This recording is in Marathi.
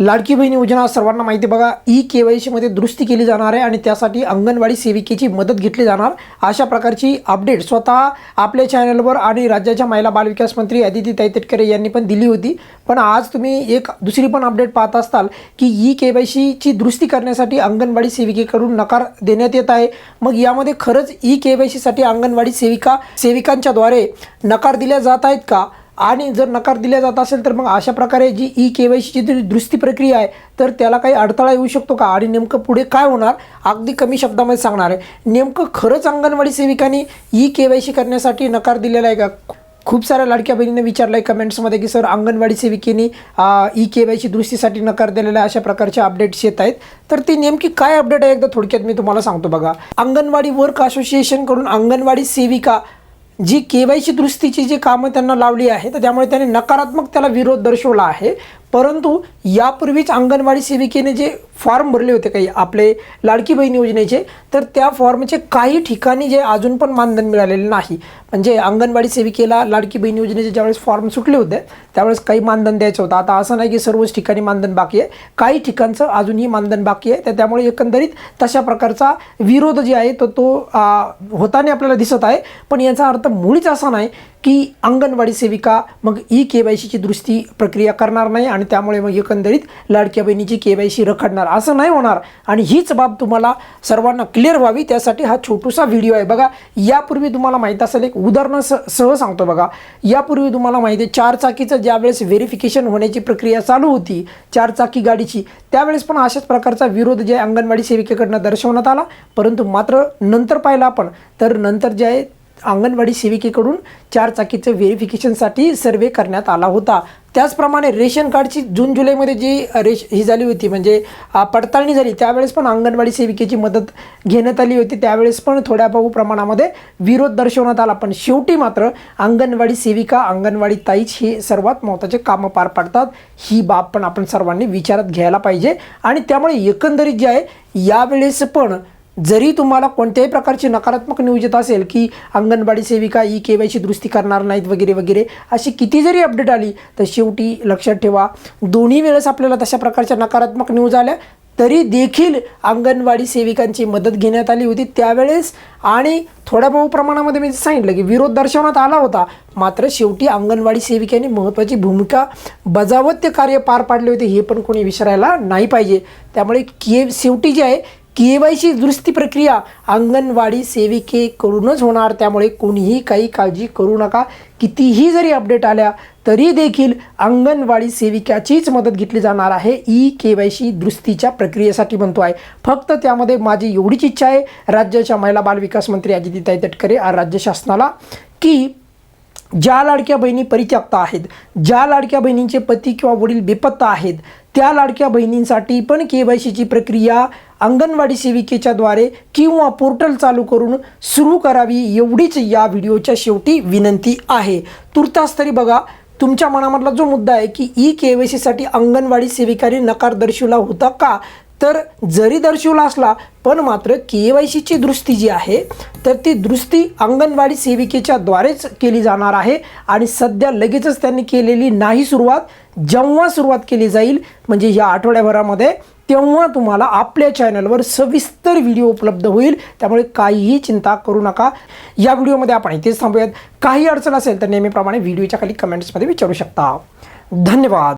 लाडकी बहीण योजना सर्वांना माहिती आहे बघा. ई के वाय सीमध्ये दुरुस्ती केली जाणार आहे आणि त्यासाठी अंगणवाडी सेविकेची मदत घेतली जाणार. अशा प्रकारची अपडेट स्वतः आपल्या चॅनलवर आणि राज्याच्या महिला बालविकास मंत्री आदिती ताई यांनी पण दिली होती. पण आज तुम्ही एक दुसरी पण अपडेट पाहत असताल की ई के वाय सीची दुरुस्ती करण्यासाठी अंगणवाडी सेविकेकडून नकार देण्यात येत आहे. मग यामध्ये खरंच ई के वाय सीसाठी अंगणवाडी सेविका सेविकांच्याद्वारे नकार दिल्या जात आहेत का? आणि जर नकार दिला जात असेल तर मग अशा प्रकारे जी ई के वाय सीची दुरुस्ती प्रक्रिया आहे तर त्याला काही अडथळा येऊ शकतो का? आणि नेमकं पुढे काय होणार? अगदी कमी शब्दामध्ये सांगणार आहे. नेमकं खरंच अंगणवाडी सेविकांनी ई के वाय सी करण्यासाठी नकार दिलेला आहे का? खूप साऱ्या लाडक्या बहिणीने विचारलं आहे कमेंट्समध्ये की सर अंगणवाडी सेविकेने ई के वाय सी दुरुस्तीसाठी नकार दिलेला आहे अशा प्रकारचे अपडेट्स येत आहेत. तर ती नेमकी काय अपडेट आहे? एकदा थोडक्यात मी तुम्हाला सांगतो बघा. अंगणवाडी वर्क असोसिएशनकडून अंगणवाडी सेविका जी के वाय सी दुरुस्तीची जी कामं त्यांना लावली आहे तर त्यामुळे त्यांनी नकारात्मक त्याला विरोध दर्शवला आहे. परंतु यापूर्वीच अंगणवाडी सेविकेने जे फॉर्म भरले होते काही आपले लाडकी बहीण योजनेचे तर त्या फॉर्मचे काही ठिकाणी जे अजून पण मानधन मिळालेले नाही. म्हणजे अंगणवाडी सेविकेला लाडकी बहीण योजनेचे ज्यावेळेस फॉर्म सुटले होते त्यावेळेस काही मानधन द्यायचं होतं. आता असं नाही की सर्वच ठिकाणी मानधन बाकी आहे. काही ठिकाणचं अजूनही मानधन बाकी आहे. तर त्यामुळे एकंदरीत तशा प्रकारचा विरोध जे आहे तो तो होताना आपल्याला दिसत आहे. पण याचा अर्थ मुळीच असा नाही की अंगणवाडी सेविका मग ई के वाय सीची दुरुस्ती प्रक्रिया करणार नाही आणि आणि त्यामुळे मग एकंदरीत लाडक्या बहिणीची के वाय सी रखडणार. असं नाही होणार. आणि हीच बाब तुम्हाला सर्वांना क्लिअर व्हावी. त्यासाठी हा छोटूसा व्हिडिओ आहे. बघा यापूर्वी तुम्हाला माहीत असेल एक उदाहरण स सह सांगतो बघा. यापूर्वी तुम्हाला माहिती आहे चार चाकीचं ज्यावेळेस व्हेरिफिकेशन होण्याची प्रक्रिया चालू होती चार चाकी गाडीची त्यावेळेस पण अशाच प्रकारचा विरोध जे अंगणवाडी सेविकेकडनं दर्शवण्यात आला. परंतु मात्र नंतर पाहिलं आपण. तर नंतर जे आहे अंगणवाडी सेविकेकडून चार चाकीचं व्हेरिफिकेशनसाठी सर्वे करण्यात आला होता. त्याचप्रमाणे रेशन कार्डची जून जुलैमध्ये जी रेश ही झाली होती म्हणजे पडताळणी झाली त्यावेळेस पण अंगणवाडी सेविकेची मदत घेण्यात आली होती. त्यावेळेस पण थोड्या बहु प्रमाणामध्ये विरोध दर्शवण्यात आला पण शेवटी मात्र अंगणवाडी सेविका अंगणवाडी ताईच हे सर्वात महत्त्वाचे कामं पार पाडतात. ही बाब पण आपण सर्वांनी विचारात घ्यायला पाहिजे. आणि त्यामुळे एकंदरीत जे आहे यावेळेस पण जरी तुम्हाला कोणत्याही प्रकारची नकारात्मक न्यूज येत असेल की अंगणवाडी सेविका ई के वायची दुरुस्ती करणार नाहीत वगैरे वगैरे अशी किती जरी अपडेट आली तर शेवटी लक्षात ठेवा दोन्ही वेळेस आपल्याला तशा प्रकारच्या नकारात्मक न्यूज आल्या तरी देखील अंगणवाडी सेविकांची मदत घेण्यात आली होती. त्यावेळेस आणि थोड्या बहु प्रमाणामध्ये मी सांगितलं की विरोध दर्शवण्यात आला होता. मात्र शेवटी अंगणवाडी सेविकांनी महत्त्वाची भूमिका बजावत ते कार्य पार पाडले होते हे पण कोणी विसरायला नाही पाहिजे. त्यामुळे के शेवटी जे आहे के वाय सी दुरुस्ती प्रक्रिया अंगणवाडी सेविकेकडूनच होणार त्यामुळे कोणीही काही काळजी करू नका. कितीही जरी अपडेट आल्या तरी देखील अंगणवाडी सेविकाचीच मदत घेतली जाणार आहे. ई के वाय सी दुरुस्तीच्या प्रक्रियेसाठी म्हणतो आहे. फक्त त्यामध्ये माझी एवढीच इच्छा आहे. राज्याच्या महिला बालविकास मंत्री अजितीताई तटकरे राज्य शासनाला की ज्या लाडक्या बहिणी परित्यक्त आहेत ज्या लाडक्या बहिणींचे पती किंवा वडील बेपत्ता आहेत त्या लाडक्या बहिणींसाठी पण के वाय सीची प्रक्रिया अंगणवाडी सेविकेच्याद्वारे किंवा पोर्टल चालू करून सुरू करावी एवढीच या व्हिडिओच्या शेवटी विनंती आहे. तुर्तास तरी बघा तुमच्या मनामधला जो मुद्दा आहे की ई के वाय सीसाठी अंगणवाडी सेविकाने नकार दर्शवला होता का? तर जरी दर्शवला असला पण मात्र के वाय सीची दृष्टी जी आहे तर ती दृष्टी अंगणवाडी सेविकेच्या द्वारेच केली जाणार आहे. आणि सध्या लगेचच त्यांनी केलेली नाही सुरुवात जेव्हा सुरुवात केली जाईल म्हणजे या आठवड्याभरामध्ये तेव्हा तुम्हाला आपल्या चॅनलवर सविस्तर व्हिडिओ उपलब्ध होईल. त्यामुळे काहीही चिंता करू नका. या व्हिडिओमध्ये आपण इथेच थांबूयात. काही अडचण असेल तर नेहमीप्रमाणे व्हिडिओच्या खाली कमेंट्समध्ये विचारू शकता. धन्यवाद.